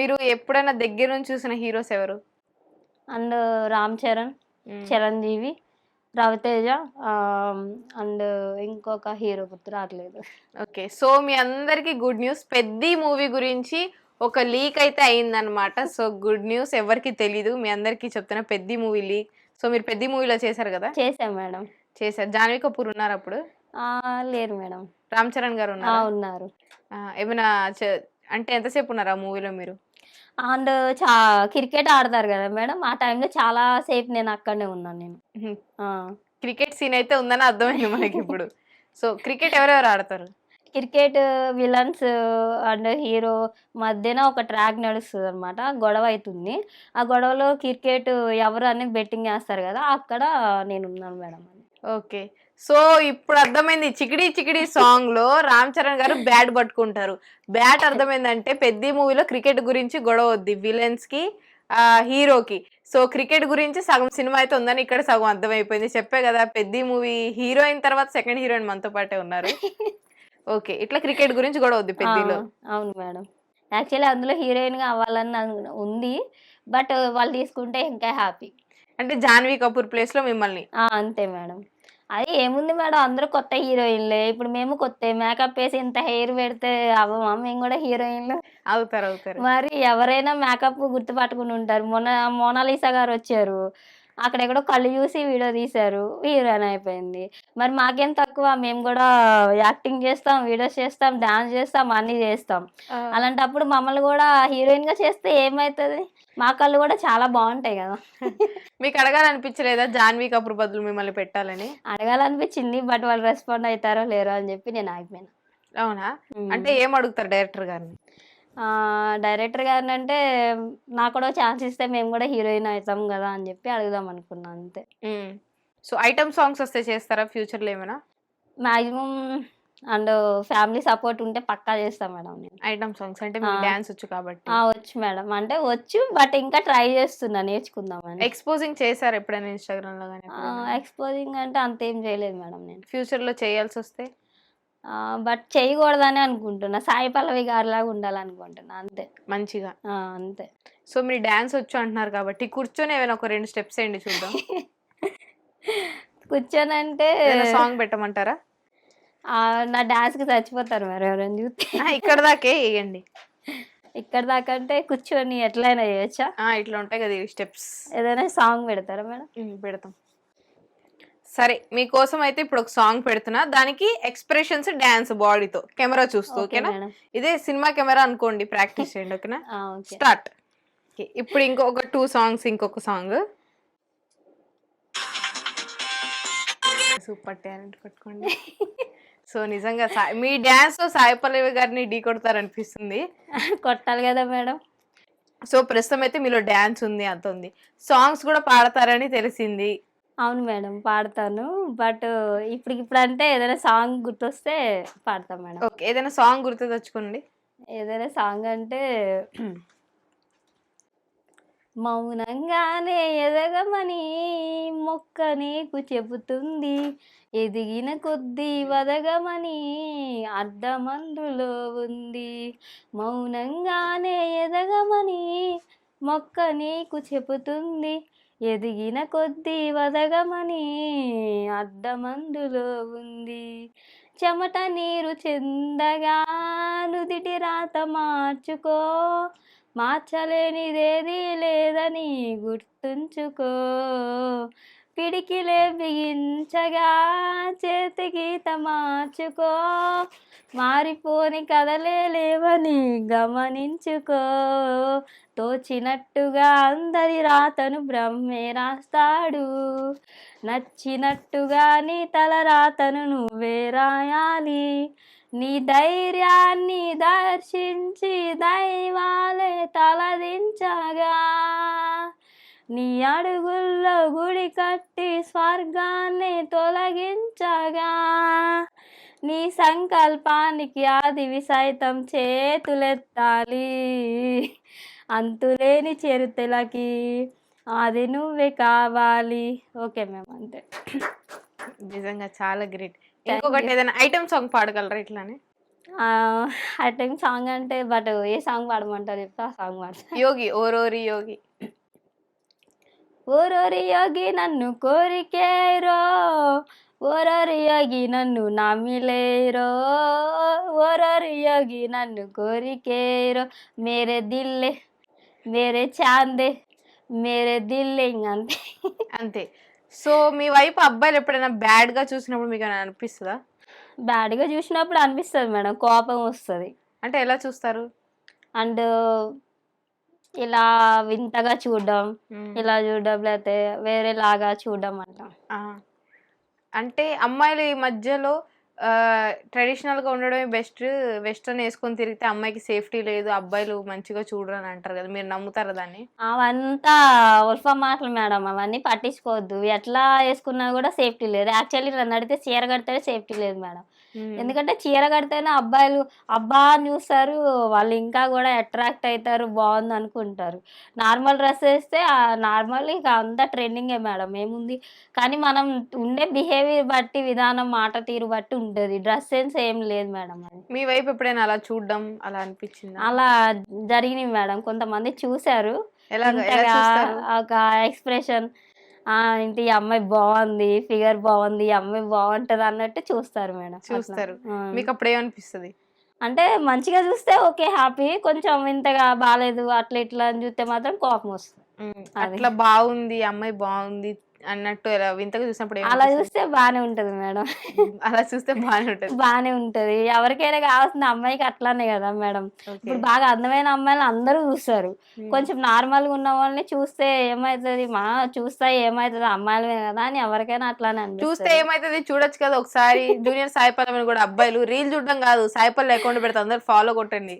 మీరు ఎప్పుడైనా దగ్గర నుంచి చూసిన హీరోస్ ఎవరు? అండ్ రామ్ చరణ్ చిరంజీవి రవితేజ అండ్ ఇంకొక హీరో గుర్తు రావట్లేదు. ఓకే సో మీ అందరికి గుడ్ న్యూస్. పెద్ది మూవీ గురించి ఒక లీక్ అయితే అయిందనమాట సో గుడ్ న్యూస్ ఎవరికి తెలీదు. మీ అందరికి చెప్తున్నా పెద్ది మూవీ లీక్. సో మీరు పెద్ది మూవీలో చేశారు కదా? చేసాం మేడం. చేశారు. జాన్వీ కపూర్ ఉన్నారు అప్పుడు? లేరు మేడం. రామ్ చరణ్ గారు ఉన్నారు? ఉన్నారు. ఏమైనా అంటే ఎంతసేపు ఉన్నారు ఆ మూవీలో మీరు? అండ్ చా క్రికెట్ ఆడతారు కదా మేడం? ఆ టైంలో చాలా సేపు నేను అక్కడనే ఉన్నాను నేను. ఆ. క్రికెట్ సీన్ అయితే ఉందని అర్థమైంది మనకి ఇప్పుడు. సో క్రికెట్ ఎవరెవరు ఆడతారు? క్రికెట్ విలన్స్ అండ్ హీరో మధ్యన ఒక ట్రాక్ నడుస్తుంది అనమాట గొడవ అవుతుంది ఆ గొడవలో క్రికెట్ ఎవరు అని బెట్టింగ్ వేస్తారు కదా అక్కడ నేను ఉన్నాను మేడం. ఓకే. సో ఇప్పుడు అర్థమైంది. చికిడి చికిడి సాంగ్లో రామ్ చరణ్ గారు బ్యాట్ పట్టుకుంటారు. బ్యాట్ అర్థమైందంటే పెద్ద మూవీలో క్రికెట్ గురించి గొడవ వద్ది విలన్స్కి ఆ హీరోకి. సో క్రికెట్ గురించి సగం సినిమా అయితే ఉందని ఇక్కడ సగం అర్థమైపోయింది. చెప్పే కదా పెద్ద మూవీ హీరోయిన్ తర్వాత సెకండ్ హీరోయిన్ మనతో పాటే ఉన్నారు. ఓకే ఇట్లా క్రికెట్ గురించి గొడవ వద్ది పెద్దలో. అవును మేడం. యాక్చువల్లీ అందులో హీరోయిన్గా అవ్వాలని నాకు ఉంది. బట్ వాళ్ళు తీసుకుంటే ఇంకా హ్యాపీ. అంటే జాన్వీ కపూర్ ప్లేస్లో మిమ్మల్ని అంతే మేడం. అది ఏముంది మేడం? అందరూ కొత్త హీరోయిన్లే. ఇప్పుడు మేము కొత్త మేకప్ వేసి ఇంత హెయిర్ పెడితే అవ్వమా? మేము కూడా హీరోయిన్లు. అవుతారు అవుతారు. మరి ఎవరైనా మేకప్ గుర్తుపట్టుకుని ఉంటారు. మొన్న మోనాలిసా గారు వచ్చారు. అక్కడెక్కడో కళ్ళు చూసి వీడియో తీశారు. హీరోయిన్ అయిపోయింది. మరి మాకేం తక్కువ? మేము కూడా యాక్టింగ్ చేస్తాం వీడియోస్ చేస్తాం డాన్స్ చేస్తాం అన్నీ చేస్తాం. అలాంటప్పుడు మమ్మల్ని కూడా హీరోయిన్గా చేస్తే ఏమవుతుంది మా కళ్ళు కూడా చాలా బాగుంటాయి కదా. మీకు అడగాలనిపించలేదా జాన్వీ కపూర్ బదులు మిమ్మల్ని పెట్టాలని? అడగాలనిపించింది బట్ వాళ్ళు రెస్పాండ్ అవుతారో లేరో అని చెప్పి నేను ఆగిపోయాను. అవునా? అంటే ఏం అడుగుతారు డైరెక్టర్ గారిని? డైరెక్టర్ గారిని అంటే నాకు కూడా ఛాన్స్ ఇస్తే మేము కూడా హీరోయిన్ అవుతాం కదా అని చెప్పి అడుగుదాం అనుకున్నాను అంతే. సో ఐటమ్ సాంగ్స్ వస్తే చేస్తారా? ఫ్యూచర్లో ఏమైనా? మాక్సిమం అండ్ ఫ్యామిలీ సపోర్ట్ ఉంటే పక్కా చేస్తాం మేడం నేను. ఐటమ్ సాంగ్స్ అంటే. డాన్స్ వచ్చు కాబట్టి. ఆ, వచ్చు మేడం. అంటే వచ్చు బట్ ఇంకా ట్రై చేస్తున్నా నేర్చుకుందామని. ఎక్స్పోజింగ్ చేశారు ఎప్పుడైనా ఇన్స్టాగ్రామ్లో ఎక్స్పోజింగ్ అంటే అంతేం చేయలేదు మేడం నేను. ఫ్యూచర్లో చేయాల్సి వస్తే బట్ చేయకూడదని అనుకుంటున్నా. సాయి పల్లవి గారిలాగా ఉండాలనుకుంటున్నా అంతే. మంచిగా. ఆ, అంతే. సో మీరు డాన్స్ వచ్చు అంటున్నారు కాబట్టి కూర్చొని ఏమైనా ఒక రెండు స్టెప్స్ వేయండి చూద్దాం. కూర్చొనంటే సాంగ్ పెట్టమంటారా? నా డాన్స్కి చచ్చిపోతారు మరి ఎవరైనా చూస్తే. ఇక్కడ దాకే వేయండి. ఇక్కడ దాకా అంటే కూర్చొని ఎట్లయినా చేయొచ్చా? ఇట్లా ఉంటాయి కదా స్టెప్స్. ఏదైనా సాంగ్ పెడతారా మేడం? పెడతాం. సరే మీకోసం అయితే ఇప్పుడు ఒక సాంగ్ పెడుతున్నా. దానికి ఎక్స్ప్రెషన్స్ డాన్స్ బాడీతో. కెమెరా చూస్తూ ఓకే ఓకేనా? ఇదే సినిమా కెమెరా అనుకోండి ప్రాక్టీస్ చేయండి ఓకేనా? స్టార్ట్. ఇప్పుడు ఇంకొక టూ సాంగ్స్ ఇంకొక సాంగ్. సూపర్ టాలెంట్ పట్టుకోండి సో నిజంగా మీ డాన్స్తో సాయి పల్లవి గారిని ఢీ కొడతారనిపిస్తుంది. కొట్టాలి కదా మేడం. సో ప్రస్తుతం అయితే మీలో డాన్స్ ఉంది అంత ఉంది సాంగ్స్ కూడా పాడతారని తెలిసింది. అవును మేడం పాడతాను. బట్ ఇప్పుడు ఇప్పుడు అంటే ఏదైనా సాంగ్ గుర్తొస్తే పాడతాం మేడం. ఓకే ఏదైనా సాంగ్ గుర్తు తెచ్చుకోండి. ఏదైనా సాంగ్ అంటే మౌనంగానే ఎదగమని మొక్క నీకు చెబుతుంది. ఎదిగిన కొద్దీ వదగమని అర్థమందులో ఉంది. మౌనంగానే ఎదగమని మొక్క నీకు చెబుతుంది. ఎదిగిన కొద్దీ వదగమని అర్థమందులో ఉంది. చెమట నీరు చెందగా నుదిటి రాత మార్చుకో. మార్చలేనిదేది లేదని గుర్తుంచుకో. పిడికిలే బిగించగా చేతి గీత మార్చుకో. మారిపోని కదలే లేవని గమనించుకో. తోచినట్టుగా అందరి రాతను బ్రహ్మే రాస్తాడు. నచ్చినట్టుగా నీ తల రాతను నువ్వే రాయాలి. నీ ధైర్యాన్ని దర్శించి దైవాలే తలదించగా. నీ అడుగుల్లో గుడి కట్టి స్వర్గాన్ని తొలగించగా. నీ సంకల్పానికి ఆదివి సైతం చేతులెత్తాలి. అంతులేని చరిత్రలకి అది నువ్వే కావాలి. ఓకే మ్యామ్ అంతే. నిజంగా చాలా గ్రేట్. ఇంకొకటి ఏదైనా ఐటమ్ సాంగ్ పాడగలరా ఇట్లానే? టైం సాంగ్ అంటే బట్ ఏ సాంగ్ పాడమంటారు చెప్తే ఆ సాంగ్ పాడతా. యోగి ఓరోరి యోగి. ఓరోరి యోగి నన్ను కోరికేరో ఓరోరి యోగి నన్ను నమ్మిలేరో ఓరోరి యోగి నన్ను కోరికేరో మేరే దిల్లే మేరే చాందే మేరే దిల్లే అంతే అంతే సో మీ వైపు అబ్బాయిలు ఎప్పుడైనా బ్యాడ్గా చూసినప్పుడు మీకు ఏమైనా అనిపిస్తుందా? బ్యాడ్గా చూసినప్పుడు అనిపిస్తుంది మేడం కోపం వస్తుంది. అంటే ఎలా చూస్తారు? అండ్ ఇలా వింతగా చూడడం ఇలా చూడడం లేకపోతే వేరేలాగా చూడడం అట్లా ఆ. అంటే అమ్మాయిలు ఈ మధ్యలో ట్రెడిషనల్గా ఉండడమే బెస్ట్ వెస్ట్రన్ వేసుకొని తిరిగితే అమ్మాయికి సేఫ్టీ లేదు అబ్బాయిలు మంచిగా చూడరు అని అంటారు కదా మీరు నమ్ముతారా దాన్ని? అవంతా ఉల్ఫా మాటలు మేడం అవన్నీ పట్టించుకోవద్దు. ఎట్లా వేసుకున్నా కూడా సేఫ్టీ లేదు. యాక్చువల్లీ నడితే అడిగితే చీర కడితే సేఫ్టీ లేదు మేడం. ఎందుకంటే చీర కడితేనే అబ్బాయిలు అబ్బా చూస్తారు వాళ్ళు ఇంకా కూడా అట్రాక్ట్ అవుతారు బాగుంది అనుకుంటారు. నార్మల్ డ్రెస్ వేస్తే నార్మల్ ఇక అంతా ట్రెండింగే మేడం ఏముంది? కానీ మనం ఉండే బిహేవియర్ బట్టి విధానం మాట తీరు బట్టి ఉంటుంది. డ్రెస్ సెన్స్ ఏం లేదు మేడం అది. మీ వైపు ఎప్పుడైనా అలా చూడడం అలా అనిపించిందా? అలా జరిగినాయి మేడం కొంతమంది చూశారు. ఒక ఎక్స్ప్రెషన్ ఆ ఇంటి ఈ అమ్మాయి బాగుంది ఫిగర్ బాగుంది ఈ అమ్మాయి బాగుంటది అన్నట్టు చూస్తారు మేడం. చూస్తారు. మీకు అప్పుడు ఏమనిపిస్తుంది అంటే మంచిగా చూస్తే ఓకే హ్యాపీ కొంచెం ఇంతగా బాగాలేదు అట్లా ఇట్లా అని చూస్తే మాత్రం కోపం వస్తుంది. అట్లా బాగుంది అమ్మాయి బాగుంది అన్నట్టు ఎలా వింతగా చూసినప్పుడు అలా? చూస్తే బాగానే ఉంటది మేడం. అలా చూస్తే బాగానే ఉంటుంది. బాగానే ఉంటది. ఎవరికైనా కావాల్సిన అమ్మాయికి అట్లానే కదా మేడం. ఇప్పుడు బాగా అందమైన అమ్మాయిలు అందరూ చూస్తారు. కొంచెం నార్మల్గా ఉన్న వాళ్ళని చూస్తే ఏమవుతుంది మా చూస్తే ఏమవుతుంది అమ్మాయిలమే కదా అని ఎవరికైనా అట్లానే చూస్తే ఏమైతుంది? చూడొచ్చు కదా ఒకసారి. జూనియర్ సాయిపల్లవి కూడా అబ్బాయిలు. రీల్ చూడడం కాదు. సాయిపల్లి అకౌంట్ పెడితే అందరు ఫాలో కొట్టండి.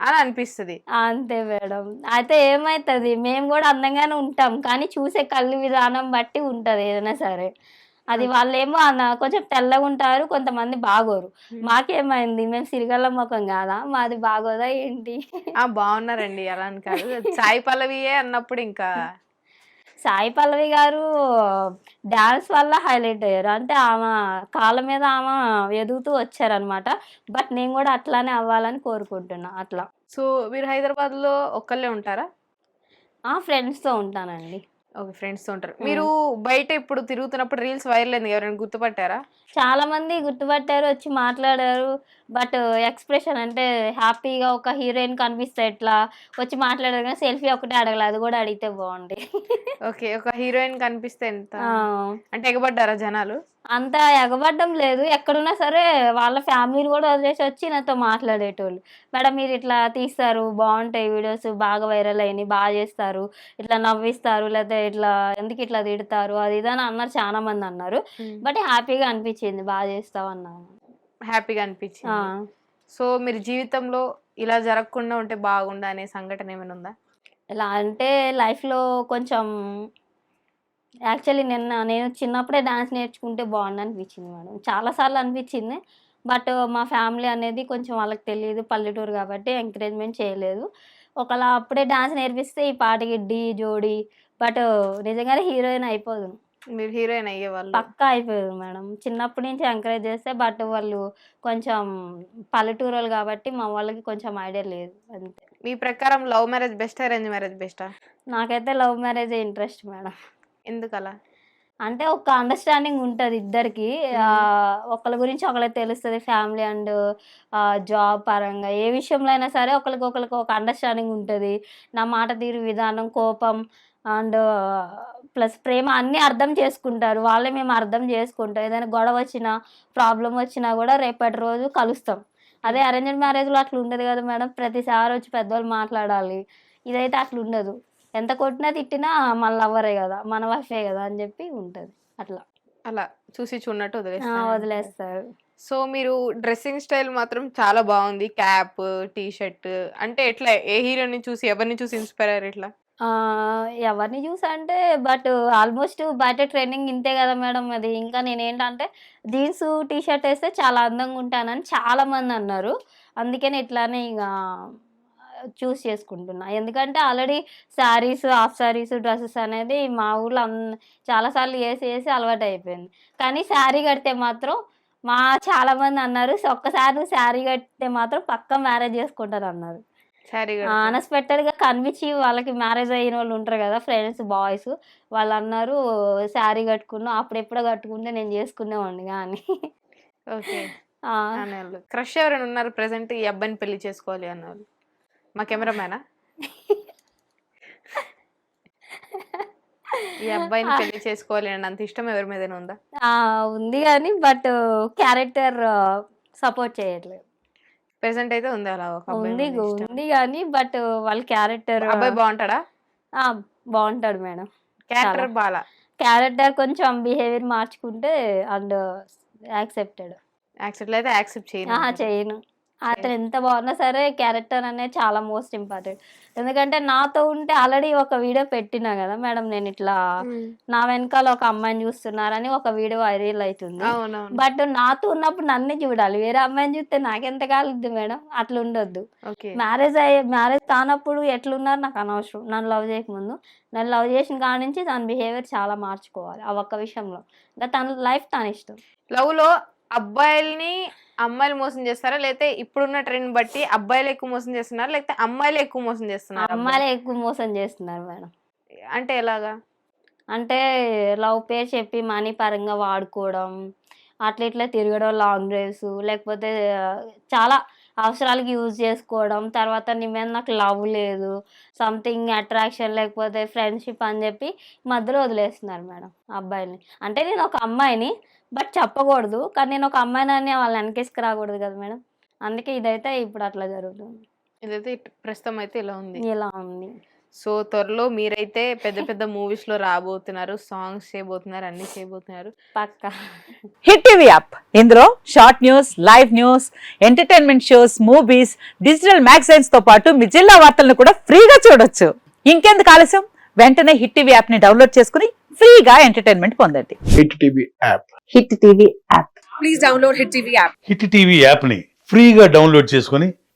అని అనిపిస్తుంది. అంతే మేడం. అయితే ఏమవుతుంది మేము కూడా అందంగానే ఉంటాం. కానీ చూసే కళ్ళు విధానం బట్టి ఉంటది ఏదైనా సరే. అది వాళ్ళేమో అన్న- కొంచెం తెల్లగా ఉంటారు కొంతమంది బాగోరు. మాకేమైంది? మేము సిరిగల్ల ముఖం కాదా? మాది బాగోదా ఏంటి? ఆ బాగున్నారండి. అలా అని కాదు. సాయి పల్లవియే అన్నప్పుడు ఇంకా సాయి పల్లవి గారు డాన్స్ వల్ల హైలైట్ అయ్యారు. అంటే ఆమె కాళ్ళ మీద ఆమె ఎదుగుతూ వచ్చారనమాట బట్ నేను కూడా అట్లానే అవ్వాలని కోరుకుంటున్నా. అట్లా. సో మీరు హైదరాబాద్లో ఒక్కళ్ళే ఉంటారా? ఫ్రెండ్స్తో ఉంటానండి. ఓకే ఫ్రెండ్స్తో ఉంటారు. మీరు బయట ఇప్పుడు తిరుగుతున్నప్పుడు రీల్స్ వైరల్ అయింది ఎవరైనా గుర్తుపట్టారా? చాలా మంది గుర్తుపట్టారు వచ్చి మాట్లాడారు. బట్ ఎక్స్ప్రెషన్ అంటే హ్యాపీగా ఒక హీరోయిన్ కనిపిస్తే ఎట్లా? వచ్చి మాట్లాడారు కానీ సెల్ఫీ ఒకటే అడగలేదు అది కూడా అడిగితే బాగుంది ఓకే ఒక హీరోయిన్ కనిపిస్తే ఎంత? అంటే ఎగబడ్డారా జనాలు? అంత ఎగబడ్డం లేదు. ఎక్కడున్నా సరే వాళ్ళ ఫ్యామిలీని కూడా వదిలేసి వచ్చి నాతో మాట్లాడేటోళ్ళు. మేడం మీరు ఇట్లా తీస్తారు బాగుంటాయి వీడియోస్ బాగా వైరల్ అయినాయి బాగా చేస్తారు ఇట్లా నవ్విస్తారు లేకపోతే ఇట్లా ఎందుకు ఇట్లా తిడతారు? అది ఇది అని అన్నారు చాలా మంది అన్నారు. బట్ హ్యాపీగా అనిపించింది బాగా చేస్తావు అన్నాను. హ్యాపీగా. అనిపించింది. సో మీరు జీవితంలో ఇలా జరగకుండా ఉంటే బాగుండా అనే సంఘటన ఏమైనా ఉందా? ఎలా అంటే లైఫ్లో కొంచెం యాక్చువల్లీ నిన్న నేను చిన్నప్పుడే డాన్స్ నేర్చుకుంటే బాగుండు అనిపించింది మేడం. చాలాసార్లు అనిపించింది. బట్ మా ఫ్యామిలీ అనేది కొంచెం వాళ్ళకి తెలియదు పల్లెటూరు కాబట్టి ఎంకరేజ్మెంట్ చేయలేదు. ఒకలా అప్పుడే డాన్స్ నేర్పిస్తే ఈ పాటకి డి జోడి బట్ నిజంగానే హీరోయిన్ అయిపోదు. మీరు హీరోయిన్ అయ్యేవాళ్ళు. పక్కా అయిపోయారు మేడం. చిన్నప్పటి నుంచి ఎంకరేజ్ చేస్తే బట్ వాళ్ళు కొంచెం పల్లెటూరు వాళ్ళు కాబట్టి మా వాళ్ళకి కొంచెం ఐడియా లేదు. అంతే. మీ ప్రకారం love marriage best arrange marriage బెస్టా? నాకైతే లవ్ మ్యారేజ్ ఇంట్రెస్ట్ మేడం. ఎందుకలా? అంటే ఒక అండర్స్టాండింగ్ ఉంటుంది ఇద్దరికి. ఒకళ్ళ గురించి ఒకళ్ళకి తెలుస్తుంది ఫ్యామిలీ అండ్ జాబ్ పరంగా. ఏ విషయంలో అయినా సరే ఒకరికి ఒకరికి ఒక అండర్స్టాండింగ్ ఉంటుంది. నా మాట తీరు విధానం కోపం అండ్ ప్లస్ ప్రేమ అన్నీ అర్థం చేసుకుంటారు. వాళ్ళే మేము అర్థం చేసుకుంటాం. ఏదైనా గొడవ వచ్చినా ప్రాబ్లం వచ్చినా కూడా రేపటి రోజు కలుస్తాం. అదే అరేంజ్డ్ మ్యారేజ్లో అట్లా ఉండదు కదా మేడం. ప్రతిసారి వచ్చి పెద్దవాళ్ళు మాట్లాడాలి. ఇదైతే అట్లా ఉండదు. ఎంత కొట్టినా తిట్టినా మన లవ్వరే కదా మన వైఫే కదా అని చెప్పి ఉంటుంది అట్లా. అలా చూసి చూడనట్టు ఆ, వదిలేస్తారు. వదిలేస్తారు. సో మీరు డ్రెస్సింగ్ స్టైల్ మాత్రం చాలా బాగుంది. క్యాప్ టీ షర్ట్ అంటే ఎట్లా ఏ హీరోని చూసి ఎవరిని చూసి ఇన్స్పైర్ అయ్యారు ఇట్లా? ఆ, ఎవరిని చూసా అంటే బట్ ఆల్మోస్ట్ బయట ట్రెండింగ్ ఇంతే కదా మేడం అది. ఇంకా నేను ఏంటంటే జీన్స్ టీ షర్ట్ వేస్తే చాలా అందంగా ఉంటానని చాలా మంది అన్నారు. అందుకని ఇట్లానే ఇక చూస్ చేసుకుంటున్నా. ఎందుకంటే already saris half saris dresses అనేది మా ఊళ్ళో అన్ చాలాసార్లు వేసి వేసి అలవాటు అయిపోయింది కానీ శారీ కడితే మాత్రం మా చాలా మంది అన్నారు "సో ఒక్కసారి నువ్వు శారీ కడితే మాత్రం పక్క మ్యారేజ్ చేసుకుంటారు అన్నారు. శారీ అన్ఎక్స్పెక్టెడ్గా కనిపించి వాళ్ళకి మ్యారేజ్ అయిన వాళ్ళు ఉంటారు కదా ఫ్రెండ్స్ బాయ్స్ వాళ్ళు అన్నారు శారీ కట్టుకున్నావు అప్పుడెప్పుడో కట్టుకుంటే నేను చేసుకునేవాడిని కానీ ఓకే. క్రష్ ఎవరైనా ఉన్నారు ప్రెసెంట్ ఈ అబ్బాయిని పెళ్ళి చేసుకోవాలి అన్నవాళ్ళు మా కెమెరామ్యానా? ఈ అబ్బాయిని పెళ్ళి చేసుకోవాలి అని అంత ఇష్టం ఎవరి మీదైనా ఉందా? ఉంది కానీ బట్ క్యారెక్టర్ సపోర్ట్ చేయట్లేదు. ప్రెసెంట్ అయితే ఉంది అలా ఒక అబ్బాయి ఉంది మీద ఇష్టం. ఉంది కానీ బట్ వాళ్ళ క్యారెక్టర్ అబ్బాయి బాగుంటాడా? బాగుంటాడు మేడం. క్యారెక్టర్ బాలా? క్యారెక్టర్ కొంచెం బిహేవియర్ మార్చుకుంటే అండ్ యాక్సెప్టెడ్. యాక్సెప్ట్ అయితే యాక్సెప్ట్ చేయను చేయను. అతను ఎంత బాగున్నా సరే క్యారెక్టర్ అనేది చాలా మోస్ట్ ఇంపార్టెంట్. ఎందుకంటే నాతో ఉంటే ఆల్రెడీ ఒక వీడియో పెట్టినా కదా మేడం నేను ఇట్లా నా వెనకాల ఒక అమ్మాయిని చూస్తున్నారని ఒక వీడియో వైరల్ అవుతుంది బట్ నాతో ఉన్నప్పుడు నన్నే చూడాలి. వేరే అమ్మాయిని చూస్తే నాకెంత కాలుద్ది మేడం? అట్లా ఉండొద్దు మ్యారేజ్ అయ్యే మ్యారేజ్ కానప్పుడు ఎట్లున్నారు నాకు అనవసరం. నన్ను లవ్ చేయకముందు. నన్ను లవ్ చేసిన కాడ నుంచి తన బిహేవియర్ చాలా మార్చుకోవాలి. ఆ ఒక్క విషయంలో. ఇంకా తన లైఫ్ తన ఇష్టం. లవ్లో అబ్బాయిల్ని అమ్మాయిలు మోసం చేస్తారా? లేకపోతే ఇప్పుడున్న ట్రెండ్ బట్టి అబ్బాయిలు ఎక్కువ మోసం చేస్తున్నారా? లేకపోతే అమ్మాయిలు ఎక్కువ మోసం చేస్తున్నారు? అమ్మాయిలే ఎక్కువ మోసం చేస్తున్నారు మేడం. అంటే ఎలాగా? అంటే లవ్ పేరు చెప్పి మనీ పరంగా వాడుకోవడం అట్లా ఇట్లా తిరగడం లాంగ్ డ్రైవ్స్ లేకపోతే చాలా అవసరాలకి యూజ్ చేసుకోవడం తర్వాత నీ మీద నాకు లవ్ లేదు సంథింగ్ అట్రాక్షన్ లేకపోతే ఫ్రెండ్షిప్ అని చెప్పి మధ్యలో వదిలేస్తున్నారు మేడం అబ్బాయిని అంటే నేను ఒక అమ్మాయిని బట్ చెప్పకూడదు. కానీ నేను ఒక అమ్మాయిని అని వాళ్ళని వెనకేసుకు రాకూడదు కదా మేడం. అందుకే ఇదైతే ఇప్పుడు అట్లా జరుగుతుంది. ఇదైతే ప్రస్తుతం అయితే ఇలా ఉంది. ఇలా ఉంది. సో త్వరలో మీరైతే పెద్ద పెద్ద మూవీస్లో రాబోతున్నారు సాంగ్స్ చేయబోతున్నారు అన్ని చేయబోతున్నారు. పక్కా. Hit TV app. ఇందులో short news live news entertainment shows movies digital మ్యాగజైన్స్తో పాటు మీ జిల్లా వార్తలను కూడా ఫ్రీగా చూడొచ్చు. ఇంకెందుకు ఆలస్యం? వెంటనే హిట్ టీవీ యాప్ని డౌన్లోడ్ చేసుకుని ఫ్రీగా ఎంటర్టైన్మెంట్ పొందండి. Hit TV app. Hit TV app. Hit TV యాప్ని ఫ్రీగా డౌన్లోడ్ చేసుకొని